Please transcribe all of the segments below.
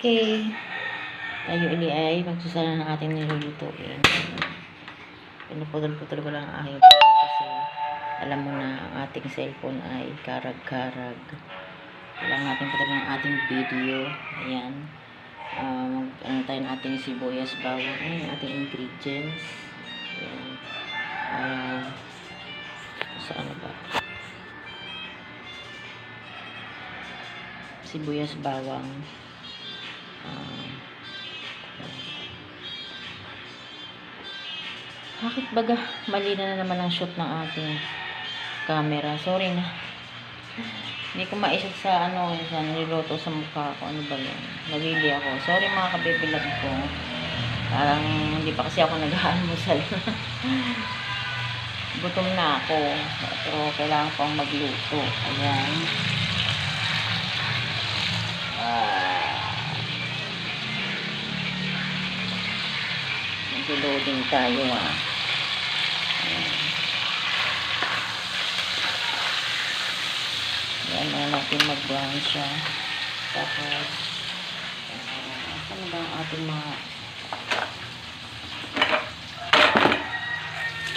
Okay. Tayo uli ay magsasala ng ating nilulutuin. Pinuputol-putol ko lang ang aking kasi alam mo na ang ating cellphone ay karag-karag. Kailangan natin putulin ang ating video. Ayan. Uh, mag, ano tayo ng ating sibuyas bawang. Ayan, ating ingredients. Ayan. Uh, sa ano ba? Sibuyas bawang. Bakit baga mali na naman ang shoot ng ating camera? Sorry na. Hindi ko maisip sa ano, sa niluto sa mukha ko. Ano ba yun? Nalili ako. Sorry mga kabibilag ko. Parang hindi pa kasi ako nag-aalmusal. Gutom na ako. Pero kailangan pang magluto. Ayan. Ah. Nag-loading tayo ah. Yan na natin mag-brown siya. Tapos, uh, ano ba ang ating mga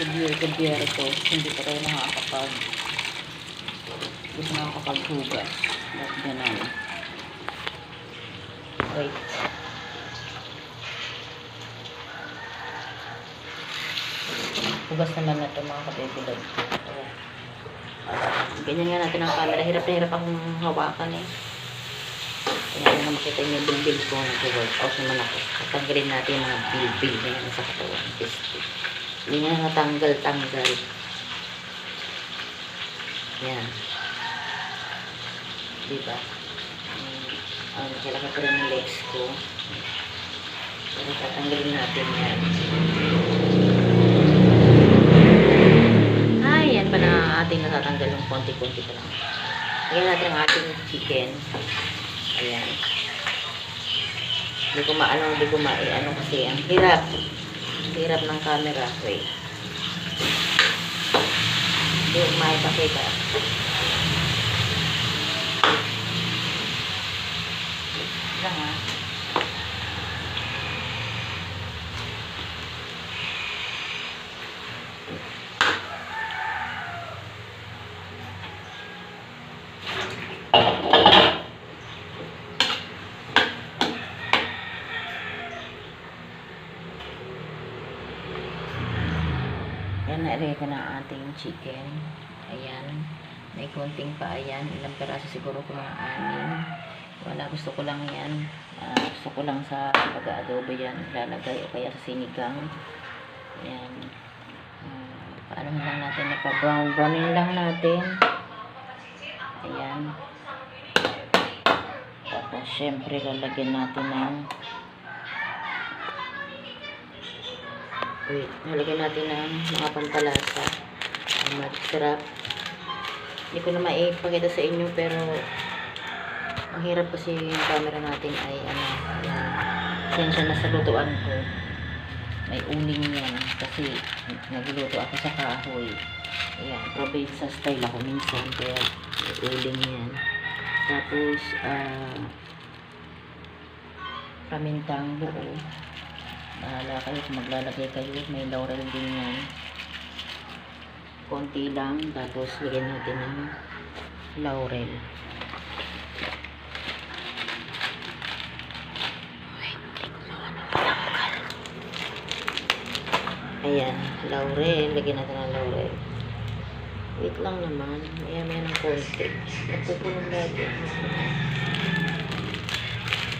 kubyere-kubyere ko. Hindi pa tayo nakakapag gusto nakakapaghugas. Ba't ganun? Wait. Hugas naman na ito mga kabibilog. Ayan. Ganyan nga natin ang camera. Hirap na hirap akong hawakan eh. Kaya na makita niyo yung bilbil ko. Nag-workout naman ako. Tatanggalin natin yung mga bilbil na yan sa katawan. Hindi nga natanggal-tanggal. Yan. Diba? Um, um, kailangan ko rin yung legs ko. Pero tatanggalin natin yan. Ay, konti-konti pa lang. Lagyan natin ang ating chicken. Ayan. Hindi ko maano, hindi ko ma ano kasi ang hirap. Hirap ng camera. Wait. Hindi ko maipakita. Lang ha. Yan, nailagay ko na ating chicken. Ayan. May konting pa, ayan. Ilang peraso siguro ko mga anin. Wala, gusto ko lang yan. Ah, gusto ko lang sa pag-adobo yan. Lalagay o kaya sa sinigang. Ayan. Uh, paano lang natin ipa-brown. Browning lang natin. Ayan. Tapos, syempre, lalagyan natin ng Wait, nalagyan natin ng mga pampalasa. Ang masarap. Hindi ko na maipakita sa inyo pero ang hirap kasi yung camera natin ay ano, sensya na sa lutuan ko. May uling yan kasi nagluto ako sa kahoy. Ayan, probinsya style ako minsan kaya uling yan. Tapos, ah, pamintang buo. Bahala kayo kung maglalagay kayo. May laurel din yan. Konti lang. Tapos lagyan natin ng laurel. Ayan, laurel. Lagyan natin ng laurel. Wait lang naman. Maya maya ng konti. Napupunog natin.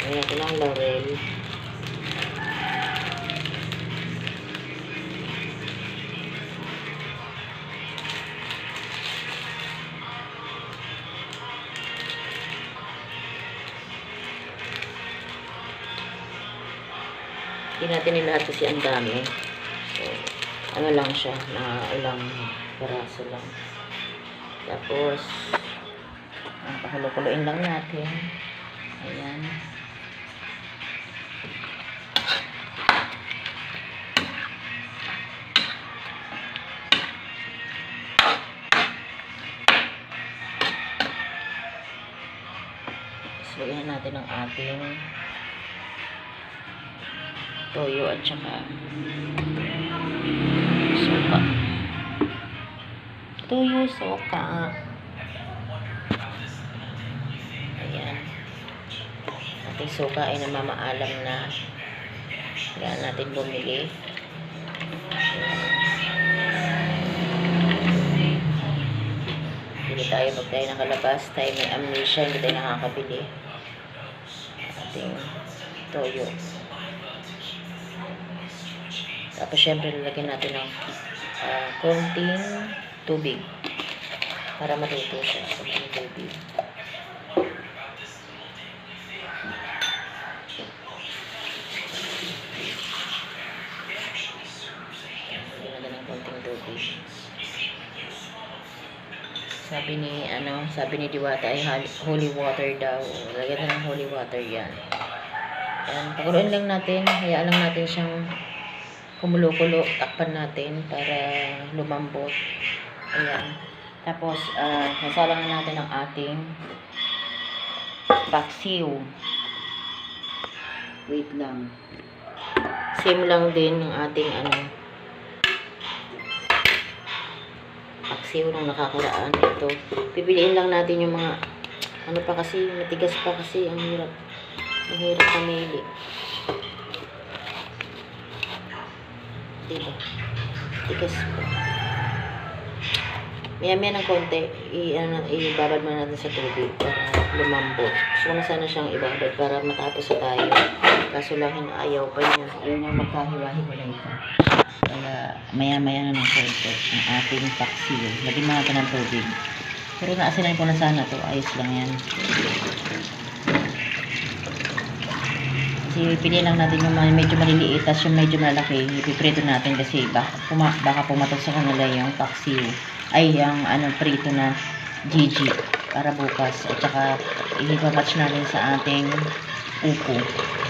Lagyan natin ng laurel. Hindi natin nilahat kasi ang dami. So, ano lang siya, na ilang peraso lang. Tapos, ang pakulo-kuloin lang natin. Ayan. Tapos, natin ang ating toyo at saka suka. Toyo, suka. Ayan. Ating suka ay namamaalam na. Kailangan natin bumili. Hindi tayo pag tayo nakalabas, tayo may amnesia, hindi tayo nakakabili. Ating toyo. Tapos syempre lalagyan natin ng ah, konting tubig para matuto siya konting tubig. Sabi ni ano, sabi ni Diwata ay holy water daw. Lagyan na ng holy water yan. Ayan, pakuluin lang natin, hayaan lang natin siyang kumulo-kulo, takpan natin para lumambot. Ayan. Tapos, uh, nasalangan natin ang ating paksiw. Wait lang. Same lang din ng ating ano, paksiw nung nakakaraan ito. Pipiliin lang natin yung mga ano pa kasi, matigas pa kasi, ang hirap. Ang hirap pamili. Diba? Tigas pa. Maya maya ng konti, i, ano, ibabad mo natin sa tubig para lumambot. Gusto ko na sana siyang ibabad para matapos na tayo. Kaso lang ayaw pa niya. Ayaw niya magkahiwa-hiwalay pa. Kaya maya maya na ng konti ang ating paksiw. Lagyan mo natin ng tubig. Pero naasinan ko na sana to. Ayos lang yan. Kasi piliin lang natin yung medyo maliliit tapos yung medyo malaki, ipiprito natin kasi baka, puma, baka pumatok sa kanila yung paksiw. Ay, yung ano, prito na Gigi para bukas. At saka ipamatch natin sa ating upo.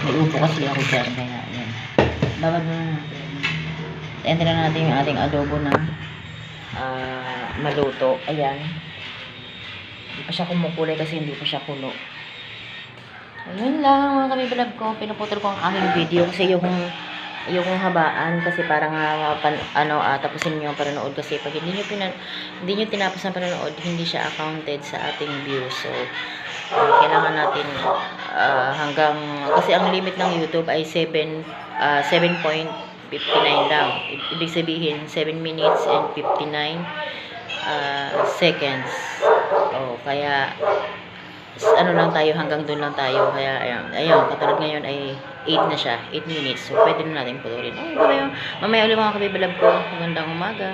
May upo kasi ako dyan, kaya yan. Babad mo na. Enter na natin yung ating adobo na ah, maluto. Ayan. Hindi pa siya kumukulay kasi hindi pa siya kulo. Ayun lang mga kami vlog ko. Pinuputol ko ang aking video kasi yung yung habaan kasi parang uh, pan, ano ah, tapusin niyo ang panonood kasi pag hindi niyo pinan hindi niyo tinapos ang panonood hindi siya accounted sa ating views so ah, kailangan natin ah, hanggang kasi ang limit ng YouTube ay 7 ah, 7.59 lang ibig sabihin 7 minutes and 59 ah, seconds oh kaya ano lang tayo, hanggang doon lang tayo. Kaya, ayun, ayun, katulad ngayon ay 8 na siya, 8 minutes. So, pwede na natin putulin. Okay, mamaya, mamaya ulit mga kabibalab ko. Magandang umaga.